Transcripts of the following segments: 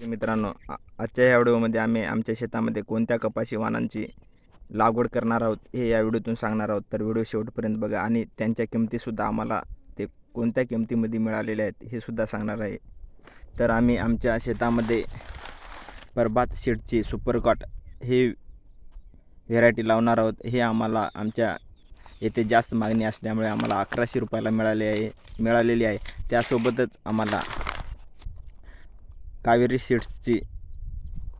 मित्रांनो आजच्या या व्हिडिओमध्ये आम्ही आमच्या शेतामध्ये कोणत्या कपाशी वाणांची लागवड करणार आहोत हे या व्हिडिओतून सांगणार आहोत. तर व्हिडिओ शेवटपर्यंत बघा आणि त्यांच्या किमतीसुद्धा आम्हाला ते कोणत्या किमतीमध्ये मिळालेले आहेत हे सुद्धा सांगणार आहे. तर आम्ही आमच्या शेतामध्ये प्रभात सीडची सुपरकॉट हे व्हेरायटी लावणार आहोत. हे आम्हाला आमच्या येथे जास्त मागणी असल्यामुळे आम्हाला अकराशे रुपयाला मिळाले आहे मिळालेली आहे. त्यासोबतच आम्हाला कावेरी सीड्सची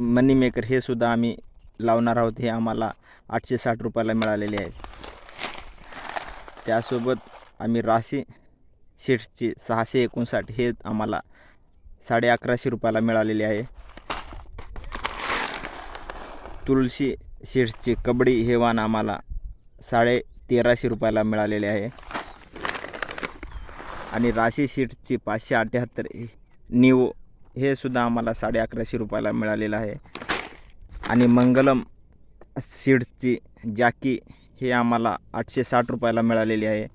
मनी मेकर हे सुद्धा आम्ही लावणार आहोत. हे आम्हाला आठशे साठ रुपयाला मिळालेले आहे त्यासोबत आम्ही राशी सीड्सची सहाशे एकोणसाठ हे आम्हाला साडे अकराशे रुपयाला मिळालेले आहे. तुळशी सीड्सची कबड्डी हे वाण आम्हाला साडे तेराशे रुपयाला मिळालेले आहे. आणि राशी सीड्सची पाचशे अठ्ठ्याहत्तर निवो हे सुद्धा आम्हाला साडे अकराशे रुपयाला मिळालेलं आहे. आणि मंगलम सीड्सची जॅकी हे आम्हाला आठशे साठ रुपयाला मिळालेली आहे.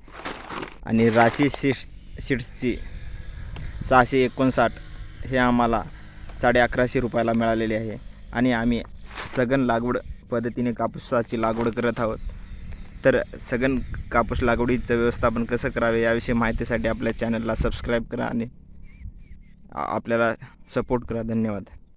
आणि राशी सीड्स सीड्सची सहाशे एकोणसाठ हे आम्हाला साडे अकराशे रुपयाला मिळालेले आहे. आणि आम्ही सघन लागवड पद्धतीने कापूसाची लागवड करत आहोत. तर सघन कापूस लागवडीचं व्यवस्थापन कसं करावे याविषयी माहितीसाठी आपल्या चॅनलला सबस्क्राईब करा आणि आपल्याला सपोर्ट करा. धन्यवाद.